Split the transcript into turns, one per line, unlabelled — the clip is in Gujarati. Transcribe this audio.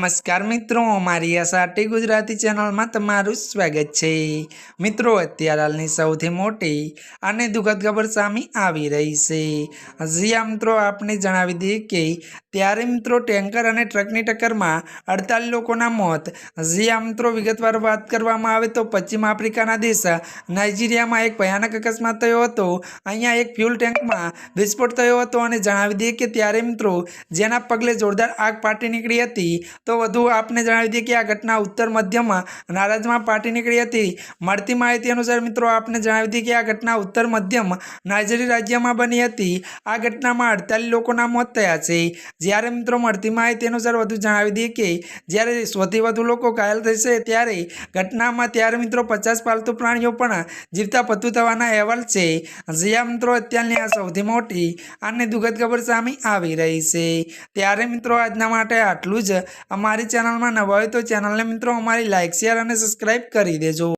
નમસ્કાર મિત્રો અમારી એસઆરટી ગુજરાતી ચેનલમાં તમારું સ્વાગત છે. મિત્રો, અત્યારે હાલની સૌથી મોટી અને દુઃખદ ખબર સામે આવી રહી છે. હજી મિત્રો, આપને જણાવી દઈએ કે ત્યારે મિત્રો ટેન્કર અને ટ્રકની ટક્કરમાં અડતાલીસ લોકોના મોત. હજી મિત્રો, વિગતવાર વાત કરવામાં આવે તો પશ્ચિમ આફ્રિકાના દેશ નાઇજીરિયામાં એક ભયાનક અકસ્માત થયો હતો. અહીંયા એક ફ્યુલ ટેન્કમાં વિસ્ફોટ થયો હતો અને જણાવી દઈએ કે ત્યારે મિત્રો જેના પગલે જોરદાર આગ ફાટી નીકળી હતી. તો વધુ આપને જણાવી દઈએ કે આ ઘટના ઉત્તર મધ્યમાં નારાજમાં પાટી નીકળી હતી. મળતી માહિતી અનુસાર મિત્રો આપને જણાવી દઈએ કે આ ઘટના ઉત્તર મધ્યમ નાઇજેરી રાજ્યમાં બની હતી. આ ઘટનામાં અડતાલીસ લોકોના મોત થયા છે. જ્યારે મિત્રો મળતી માહિતી અનુસાર વધુ જણાવી દઈએ કે જ્યારે સૌથી વધુ લોકો ઘાયલ થશે ત્યારે ઘટનામાં ત્યારે મિત્રો પચાસ પાલતુ પ્રાણીઓ પણ જીવતા પતું થવાના અહેવાલ છે. જ્યાં મિત્રો અત્યારની આ સૌથી મોટી અને દુઃખદ ખબર સામે આવી રહી છે. ત્યારે મિત્રો આજના માટે આટલું જ. અમારી ચેનલમાં નવા હોય તો ચેનલને મિત્રો અમારી લાઇક શેર અને સબસ્ક્રાઈબ કરી દેજો.